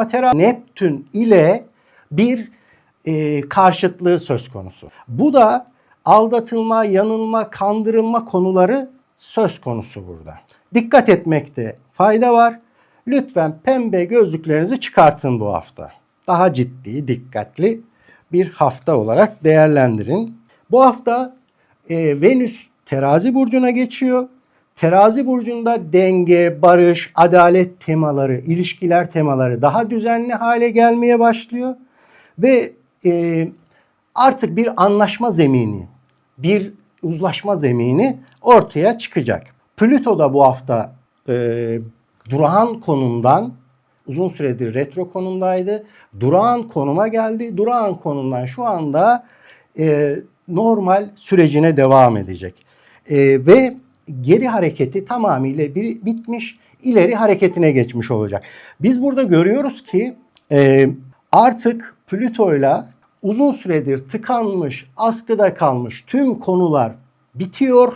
Matera Neptün ile bir e, karşıtlığı söz konusu. Bu da aldatılma, yanılma, kandırılma konuları söz konusu burada. Dikkat etmekte fayda var. Lütfen pembe gözlüklerinizi çıkartın bu hafta. Daha ciddi, dikkatli bir hafta olarak değerlendirin. Bu hafta e, Venüs terazi burcuna geçiyor. Terazi burcunda denge, barış, adalet temaları, ilişkiler temaları daha düzenli hale gelmeye başlıyor. Ve e, artık bir anlaşma zemini, bir uzlaşma zemini ortaya çıkacak. Plüto da bu hafta e, durağan konumdan uzun süredir retro konumdaydı. Durağan konuma geldi. Durağan konumdan şu anda e, normal sürecine devam edecek. E, ve geri hareketi tamamıyla bir, bitmiş, ileri hareketine geçmiş olacak. Biz burada görüyoruz ki e, artık Plüto'yla uzun süredir tıkanmış, askıda kalmış tüm konular bitiyor.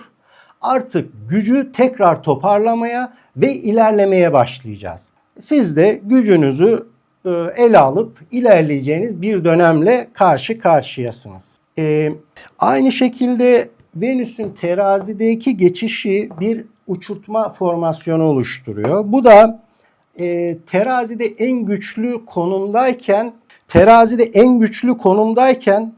Artık gücü tekrar toparlamaya ve ilerlemeye başlayacağız. Siz de gücünüzü e, ele alıp ilerleyeceğiniz bir dönemle karşı karşıyasınız. E, aynı şekilde Venüs'ün terazideki geçişi bir uçurtma formasyonu oluşturuyor. Bu da e, terazide en güçlü konumdayken terazide en güçlü konumdayken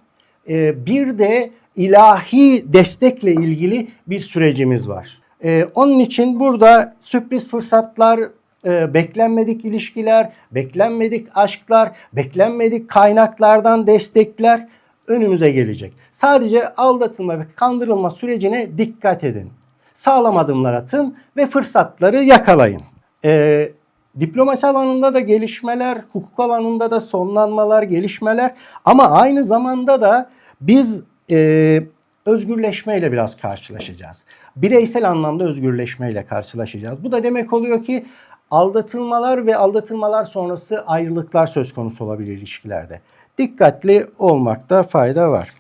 e, bir de ilahi destekle ilgili bir sürecimiz var. E, onun için burada sürpriz fırsatlar, e, beklenmedik ilişkiler, beklenmedik aşklar, beklenmedik kaynaklardan destekler önümüze gelecek. Sadece aldatılma ve kandırılma sürecine dikkat edin. Sağlam adımlar atın ve fırsatları yakalayın. Ee, diplomasi alanında da gelişmeler, hukuk alanında da sonlanmalar, gelişmeler ama aynı zamanda da biz e, özgürleşmeyle biraz karşılaşacağız. Bireysel anlamda özgürleşmeyle karşılaşacağız. Bu da demek oluyor ki aldatılmalar ve aldatılmalar sonrası ayrılıklar söz konusu olabilir ilişkilerde. Dikkatli olmakta fayda var.